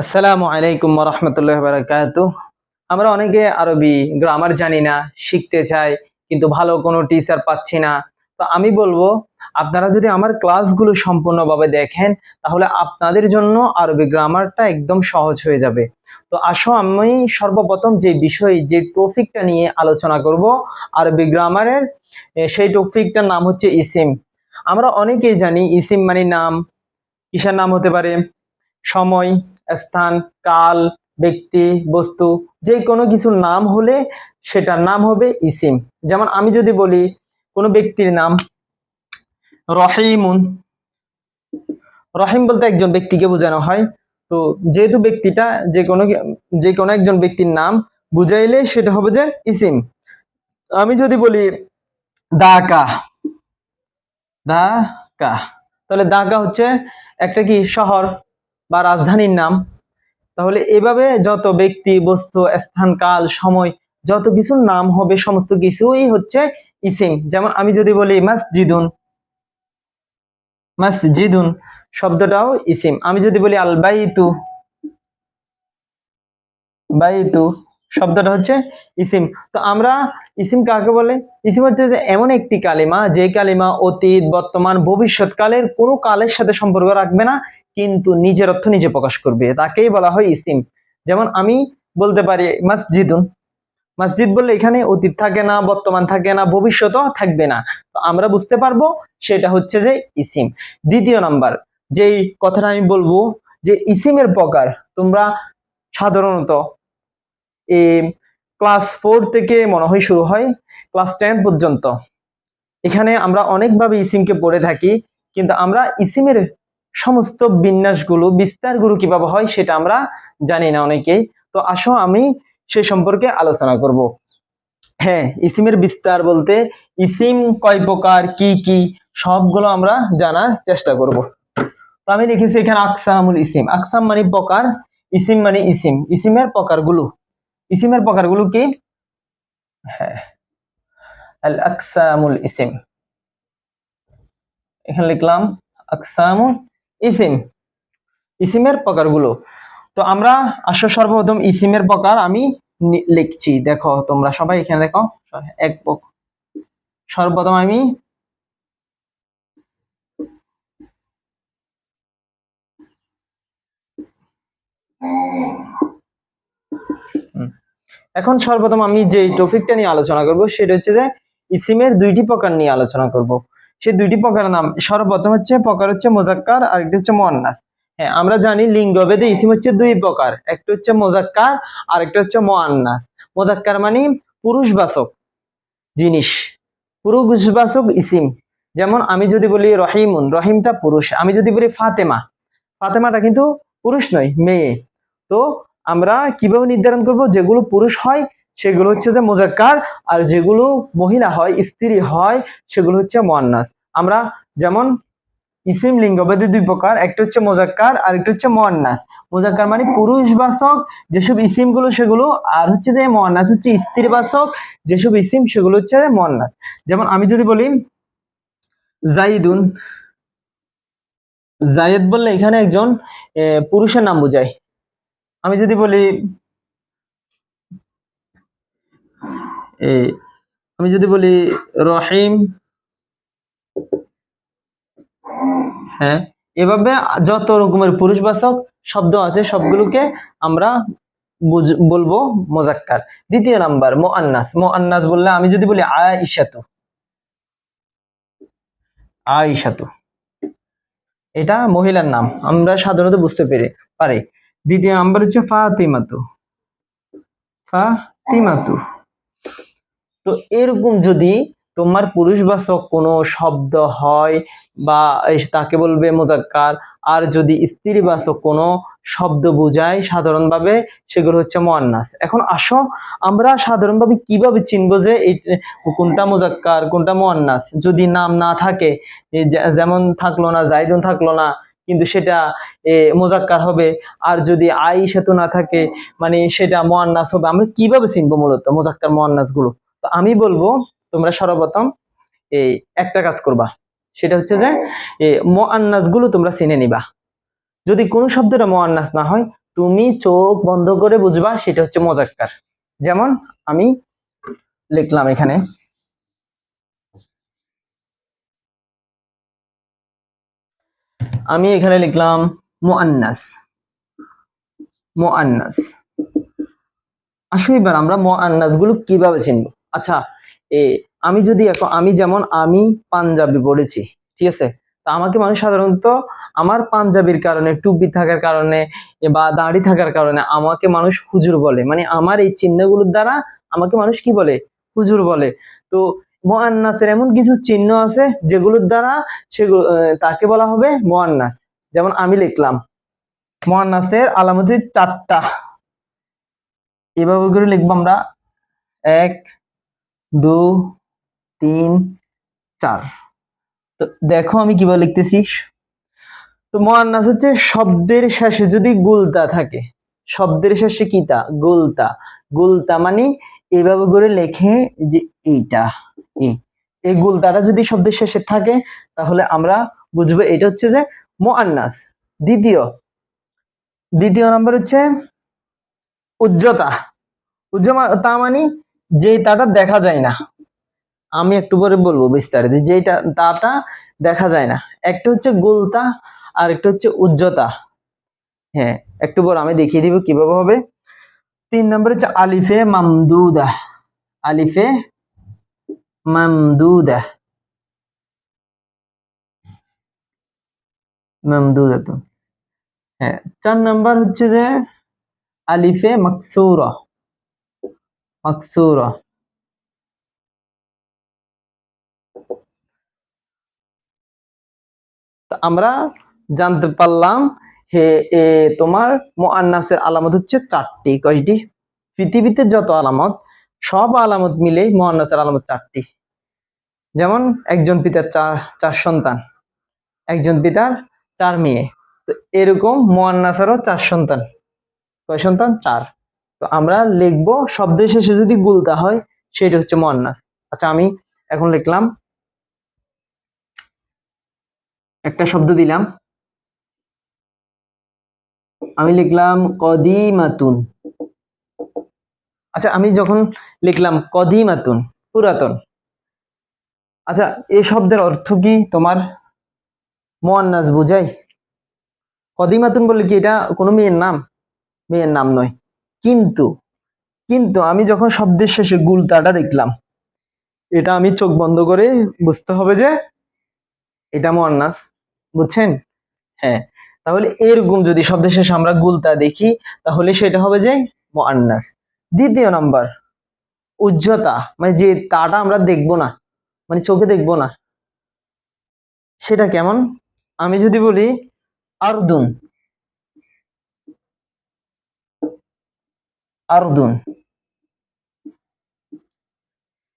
আসসালামু আলাইকুম রহমতুল্লাহ বারাকাত আমরা অনেকে আরবি গ্রামার জানি না, শিখতে চাই, কিন্তু ভালো কোনো টিচার পাচ্ছি না। তো আমি বলব, আপনারা যদি আমার ক্লাসগুলো সম্পূর্ণভাবে দেখেন, তাহলে আপনাদের জন্য আরবি গ্রামারটা একদম সহজ হয়ে যাবে। তো আসো, আমি সর্বপ্রথম যে বিষয়, যে টপিকটা নিয়ে আলোচনা করব, আরবি গ্রামারের সেই টপিকটার নাম হচ্ছে ইসিম। আমরা অনেকেই জানি, ইসিম মানে নাম, কিসের নাম হতে পারে? সময় স্থান, কাল, ব্যক্তি, বস্তু যে কোনো কিছুর নাম হলে সেটার নাম হবে ইসিম। যেমন আমি যদি বলি, কোনো ব্যক্তির নাম রহিমুন। রহিম বলতে একজন ব্যক্তিকে বোঝানো হয়। তো যেহেতু ব্যক্তিটা যে কোনো যে কোনো একজন ব্যক্তির নাম বুঝাইলে সেটা হবে যে ইসিম। আমি যদি বলি, দাকা। দাকা। তাহলে দাকা হচ্ছে একটা কি? শহর। বা রাজধানীর নাম, তাহলে এভাবে যত ব্যক্তি, বস্তু, স্থান, কাল, সময়, যত কিছুর নাম হবে, সমস্ত কিছুই হচ্ছে ইসিম। যেমন আমি যদি বলি মসজিদুন মসজিদুন শব্দটাও ইসিম। আমি যদি বলি আল বাইতু বাইতু শব্দটা হচ্ছে ইসিম। তো আমরা ইসিম কাকে বলে? ইসিম হচ্ছে যে এমন একটি কালিমা, যে কালিমা অতীত, বর্তমান ভবিষ্যৎকালের কোনো কালের সাথে সম্পর্ক রাখবে না। কিন্তু নিজের অর্থ নিজে প্রকাশ করবে। তাকেই বলা হয় ইসিম। যেমন আমি বলতে পারি, মসজিদুন। মসজিদ বললে এখানে অতীত থাকে না, বর্তমান থাকে না ভবিষ্যতও থাকবে না। তো আমরা বুঝতে পারব সেটা হচ্ছে যে ইসিম। দ্বিতীয় নাম্বার, যেই কথাটা আমি বলব যে ইসিমের প্রকার, তোমরা সাধারণত এই ক্লাস ফোর থেকে মনে হয় শুরু হয়, ক্লাস টেন পর্যন্ত। এখানে আমরা অনেকভাবে ইসিমকে পড়ে থাকি, কিন্তু আমরা ইসিমের সমস্ত বিন্যাসগুলো, বিস্তারগুলো কীভাবে হয় সেটা আমরা জানি না অনেকেই। তো আসো আমি সে সম্পর্কে আলোচনা করব। হ্যাঁ ইসিমের বিস্তার বলতে ইসিম কয় প্রকার, কি কি, সবগুলো আমরা জানার চেষ্টা করব। তো আমি লিখেছি এখানে আকসামুল ইসিম। আকসাম মানে প্রকার, ইসিম মানে ইসিম। ইসিমের প্রকারগুলো। ইসিমের প্রকারগুলো কি? হ্যাঁ আল আকসামুল ইসিম। এখানে লিখলাম আকসামুল ইসিম, ইসিমের প্রকারগুলো। তো আমরা আসো সর্বপ্রথম ইসিমের প্রকার আমি লিখছি। দেখো, তোমরা সবাই এখানে দেখো এক সর্বপ্রথম আমি এখন সর্বপ্রথম আমি যে টপিকটা নিয়ে আলোচনা করব, সেটা হচ্ছে যে ইসিমের দুইটি প্রকার নিয়ে আলোচনা করব। সেই দুইটি প্রকারের নাম। সর্বপ্রথম হচ্ছে, প্রকার হচ্ছে মোজাক্কার আর একটা হচ্ছে মোয়ান্নাস হ্যাঁ আমরা জানি লিঙ্গভেদে ইসিম হচ্ছে দুই প্রকার। একটা হচ্ছে মোজাক্কার আর একটা হচ্ছে মোয়ান্নাস মোজাক্কার মানে পুরুষবাচক জিনিস। পুরুষবাচক ইসিম। যেমন আমি যদি বলি রহিমুন, রহিমটা পুরুষ। আমি যদি বলি ফাতেমা, ফাতেমাটা কিন্তু পুরুষ নয়, মেয়ে। তো আমরা কীভাবে নির্ধারণ করব? যেগুলো পুরুষ হয় সেগুলো হচ্ছে যে মোজাক্কার, আর যেগুলো মহিলা হয়, স্ত্রী হয়, সেগুলো হচ্ছে মোয়ান্নাস। আমরা যেমন ইসিম লিঙ্গভেদে দুই প্রকার, একটা হচ্ছে মোজাক্কার, আর একটা হচ্ছে মোয়ান্নাস। মোজাক্কার মানে পুরুষবাচক যেসব ইসিমগুলো সেগুলো, আর হচ্ছে যে মোয়ান্নাস হচ্ছে স্ত্রীবাচক যেসব ইসিম সেগুলো হচ্ছে মোয়ান্নাস। যেমন আমি যদি বলি, জাইদুন, জায়েদ বললে এখানে একজন পুরুষের নাম বোঝায়। আমি যদি বলি আমি যদি বলি রহিম হ্যাঁ এভাবে যত রকমের পুরুষবাচক শব্দ আছে, সবগুলোকে আমরা বলব মোজাক্কার। দ্বিতীয় নাম্বার, মোআন্নাস। মোআন্নাস বললে আমি যদি বলি আয়েশাতু। আয়েশাতু। এটা মহিলার নাম, আমরা সাধারণত বুঝতে পেরে, পারি। দ্বিতীয় নাম্বার হচ্ছে ফাতিমাতু। ফাতিমাতু। তো এরকম যদি তোমার পুরুষবাচক কোনো শব্দ হয় বা তাকে বলবে মোজাক্কার আর যদি স্ত্রীবাচক কোনো শব্দ বোঝায় সাধারণভাবে, সেগুলো হচ্ছে মোয়ান্নাস। এখন আসো, আমরা সাধারণভাবে কীভাবে চিনবো যে এই কোনটা মোজাক্কার কোনটা মোয়ান্নাস? যদি নাম না থাকে যেমন থাকল না, জাইদুন থাকল না, কিন্তু সেটা মোজাক্কার হবে। আর যদি আই সেতু না থাকে মানে সেটা মোয়ান্নাস হবে। আমরা কীভাবে চিনবো মূলত মোজাক্কার মোয়ান্নাসগুলো তো আমি বলব, তোমরা সর্বপ্রথম এই একটা কাজ করবা। সেটা হচ্ছে যে মোয়ান্নাসগুলো তোমরা চিনে নিবা। যদি কোনো শব্দটা মোয়ান্নাস না হয়, তুমি চোখ বন্ধ করে বুঝবা সেটা হচ্ছে মোজাক্কার যেমন আমি লিখলাম এখানে, আমি এখানে লিখলাম মুআন্নাস। মুআন্নাস। আসলে এবার আমরা মুআন্নাসগুলো কীভাবে চিনব? আচ্ছা এ, আমি যদি এখন, আমি যেমন আমি পাঞ্জাবি পড়েছি, ঠিক আছে? তা আমাকে মানুষ সাধারণত আমার পাঞ্জাবির কারণে, টুপি থাকার কারণে বা দাড়ি থাকার কারণে আমাকে মানুষ হুজুর বলে। মানে আমার এই চিহ্নগুলোর দ্বারা আমাকে মানুষ কি বলে? হুজুর বলে। তো মোয়ান্নাসের এমন কিছু চিহ্ন আছে যেগুলোর দ্বারা সেগুলো তাকে বলা হবে মোয়ান্নাস যেমন আমি লিখলাম মোয়ান্নাসের আলামতি চারটা। এভাবে করে লিখব আমরা। এক দু, তিন, চার। তো দেখো আমি কীভাবে লিখতেছি। তো মোয়ান্নাস হচ্ছে শব্দের শেষে যদি গুলতা থাকে, শব্দের শেষে কিতা গুলতা। গুলতা মানে এভাবে করে লেখে যে এইটা এই গুলতাটা যদি শব্দের শেষে থাকে, তাহলে আমরা বুঝব এটা হচ্ছে যে মোয়ান্নাস। দ্বিতীয় দ্বিতীয় নাম্বার হচ্ছে উজ্জ্বতা। উজ্জ্বতা মানে যে তাটা দেখা যায় না। আমি একটু পরে বলব বিস্তারিত। যেটা তাটা দেখা যায় না। একটা হচ্ছে গোলতা, আর একটা হচ্ছে উজ্জতা হ্যাঁ একটু পর আমি দেখিয়ে দিব কীভাবে হবে। তিন নম্বর হচ্ছে আলিফে মামদুদা। আলিফে মামদুদা। মামদুদা তো। হ্যাঁ চার নাম্বার হচ্ছে যে আলিফে মাকসুরা। তা আমরা জানতে পারলাম হে, এ, তোমার মোয়ান্নাসের আলামত হচ্ছে চারটি। কয়টি? পৃথিবীতে যত আলামত, সব আলামত মিলে মোয়ান্নাসের আলামত চারটি। যেমন একজন পিতার চার চার সন্তান, একজন পিতার চার মেয়ে। তো এরকম মোয়ান্নাসেরও চার সন্তান। কয় সন্তান? চার। তো আমরা লিখব শব্দের শেষে যদি গুলতা হয়, সেটা হচ্ছে মোয়ান্নাস। আচ্ছা আমি এখন লিখলাম। একটা শব্দ দিলাম। আমি লিখলাম কদিমাতুন। আচ্ছা আমি যখন লিখলাম কদিমাতুন, পুরাতন। আচ্ছা এই শব্দের অর্থ কি তোমার মোয়ান্নাস বুঝাই কদিমাতুন বলে কি এটা কোনো মেয়ের নাম? মেয়ের নাম নয়। কিন্তু কিন্তু আমি যখন শব্দের শেষে গুলতাটা দেখলাম, এটা আমি চোখ বন্ধ করে বুঝতে হবে যে এটা মোয়ান্নাস, বুঝছেন? হ্যাঁ তাহলে এরকম যদি শব্দের শেষে আমরা গুলতা দেখি, তাহলে সেটা হবে যে মোয়ান্নাস। দ্বিতীয় নাম্বার উজ্জ্বতা মানে যে তাটা আমরা দেখব না মানে চোখে দেখব না, সেটা কেমন? আমি যদি বলি আরদুন আরদুন।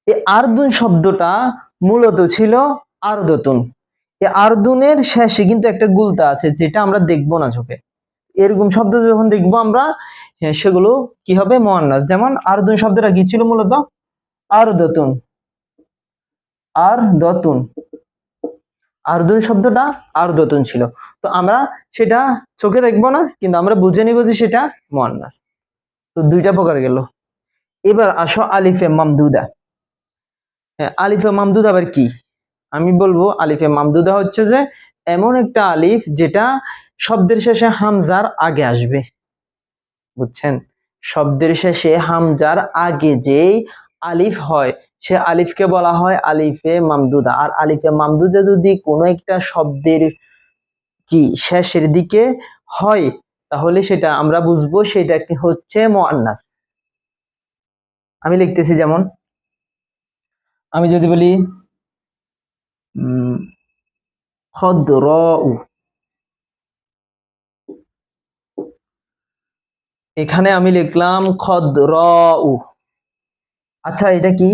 এই আরদুন শব্দটা মূলত ছিল আরদতুন। এই আরদুনের শেষে কিন্তু একটা গুলতা আছে, যেটা আমরা দেখব না চোখে এরকম শব্দ যখন দেখব আমরা সেগুলো কি হবে? মোয়ান্নাস যেমন আরদুন শব্দটা কি ছিল মূলত? আরদতুন। আর দতুন আরদুন শব্দটা আরদতুন ছিল। তো আমরা সেটা চোখে দেখব না, কিন্তু আমরা বুঝে নিব যে সেটা মোয়ান্নাস তো দুইটা প্রকার গেল। এবার আসো আলিফে মামদুদা। হ্যাঁ আলিফে মামদুদা আবার কি? আমি বলব আলিফে মামদুদা হচ্ছে যে এমন একটা আলিফ যেটা শব্দের শেষে হামজার আগে আসবে। বুঝছেন? শব্দের শেষে হামজার আগে যেই আলিফ হয়, সে আলিফকে বলা হয় আলিফে মামদুদা। আর আলিফে মামদুদা যদি কোনো একটা শব্দের কি শেষের দিকে হয় তাহলে সেটা আমরা বুঝব সেটা কি হচ্ছে মোয়ান্নাস আমি লিখতেছি যেমন, আমি যদি বলি এখানে আমি লিখলাম খদ্রউ। আচ্ছা এটা কি?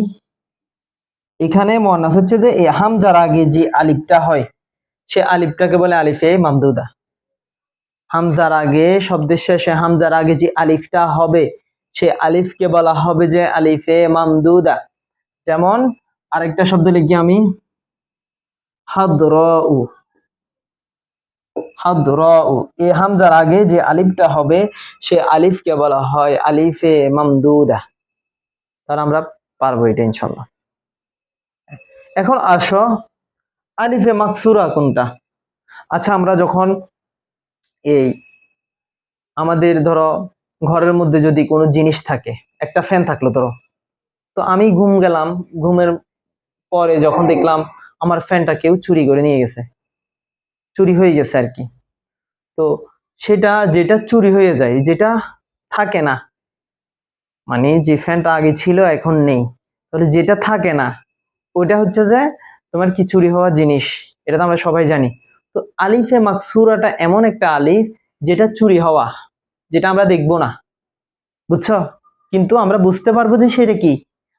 এখানে মোয়ান্নাস হচ্ছে যে, এই হামজার আগে যে আলিফটা হয়, সে আলিফটাকে বলে আলিফে মামদুদা। হামজার আগে শব্দের শেষে হামজার আগে যে আলিফটা হবে, সে আলিফকে বলা হবে যে আলিফে মামদুদা। যেমন আরেকটা শব্দ লিখি আমি। হাদরাউ। এই হামজার আগে যে আলিফটা হবে, সে আলিফকে বলা হয় আলিফে মামদুদা। তাহলে আমরা পারব এটা ইনশাল্লাহ এখন আসো, আলিফে মাকসুরা কোনটা? আচ্ছা আমরা যখন এই আমাদের ধরো ঘরের মধ্যে যদি কোনো জিনিস থাকে, একটা ফ্যান থাকল ধরো। তো আমি ঘুম গেলাম, ঘুমের পরে যখন দেখলাম আমার ফ্যানটা কেউ চুরি করে নিয়ে গেছে। চুরি হয়ে গেছে আর কি। তো সেটা যেটা চুরি হয়ে যায়, যেটা থাকে না মানে যে ফ্যানটা আগে ছিল এখন নেই, তাহলে যেটা থাকে না, ওইটা হচ্ছে যে তোমার কি চুরি হওয়া জিনিস, এটা তো আমরা সবাই জানি। তো আলিফে মাকসুরাটা এমন একটা আলিফ যেটা চুরি হওয়া, যেটা আমরা দেখব না। বুঝছ? কিন্তু আমরা বুঝতে পারব যে সেটা কি?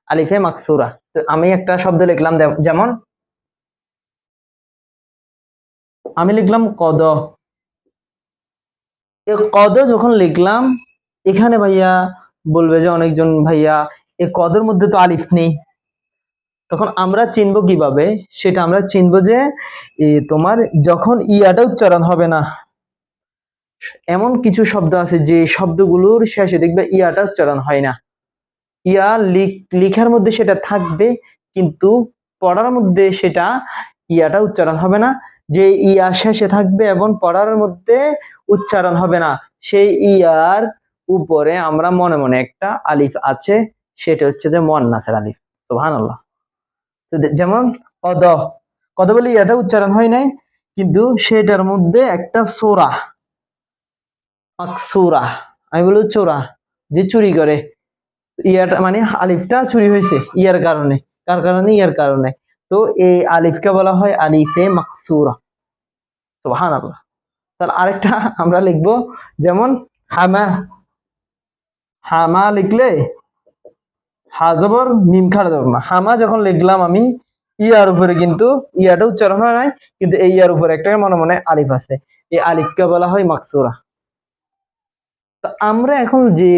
আলিফে মাকসুরা। তো আমি একটা শব্দ লিখলাম যেমন, আমি লিখলাম কদ। এ কদ যখন লিখলাম, এখানে ভাইয়া বলবে যে অনেকজন ভাইয়া, এ কদের মধ্যে তো আলিফ নেই। তখন আমরা চিনব কীভাবে? সেটা আমরা চিনবো যে তোমার যখন ইয়াটা উচ্চারণ হবে না, এমন কিছু শব্দ আছে যে শব্দগুলোর শেষে দেখবে ইয়াটা উচ্চারণ হয় না। ইয়া লিখ- লিখার মধ্যে সেটা থাকবে, কিন্তু পড়ার মধ্যে সেটা ইয়াটা উচ্চারণ হবে না। যে ইয়া শেষে থাকবে এবং পড়ার মধ্যে উচ্চারণ হবে না, সেই ইয়ার উপরে আমরা মনে মনে একটা আলিফ আছে, সেটা হচ্ছে যে মোয়ান্নাসের আলিফ। দে- যেমন কদ কদ বলে ইয়াটা উচ্চারণ হয় নাই, কিন্তু সেটার মধ্যে একটা সোরা মাকসুরা আমি বলি চোরা যে চুরি করে। ইয়াটা মানে আলিফটা চুরি হয়েছে ইয়ার কারণে, কার কারণে? ইয়ার কারণে। তো এই আলিফকে বলা হয় আলিফে মাকসুরা। সুবহান আল্লাহ তাহলে আরেকটা আমরা লিখব, যেমন হামা হামা লিখলে হাজবর মিম খাড়া যাব না। হামা যখন লিখলাম আমি ইয়ার উপরে কিন্তু, ইয়াটা উচ্চারণ হয় নাই, কিন্তু এই ইয়ার উপরে একটা মনে মনে আলিফ আছে। এই আলিফকে বলা হয় মাকসুরা। তো আমরা এখন যে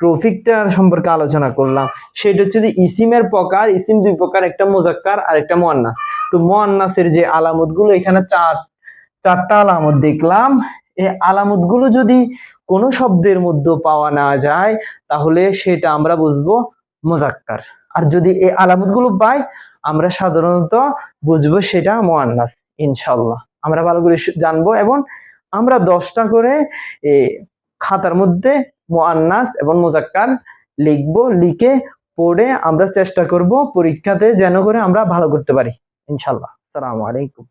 ট্রফিকটার সম্পর্কে আলোচনা করলাম, সেটা হচ্ছে যে ইসিমের প্রকার, ইসিম দুই প্রকার, একটা মোজাক্কার আর একটা মোয়ান্নাস। তো মোয়ান্নাসের যে আলামতগুলো এখানে চার, চারটা আলামত দেখলাম। এই আলামতগুলো যদি কোনো শব্দের মধ্যে পাওয়া না যায়, তাহলে সেটা আমরা বুঝব মোজাক্কার। আর যদি এই আলামতগুলো পাই, আমরা সাধারণত বুঝব সেটা মোয়ান্নাস ইনশাল্লাহ আমরা ভালো করে জানব এবং আমরা দশটা করে খাতার মধ্যে মোয়ান্নাস এবং মোজাক্কার লিখব, লিখে পড়ে আমরা চেষ্টা করব পরীক্ষাতে যেন করে আমরা ভালো করতে পারি ইনশাল্লাহ আসসালামু আলাইকুম।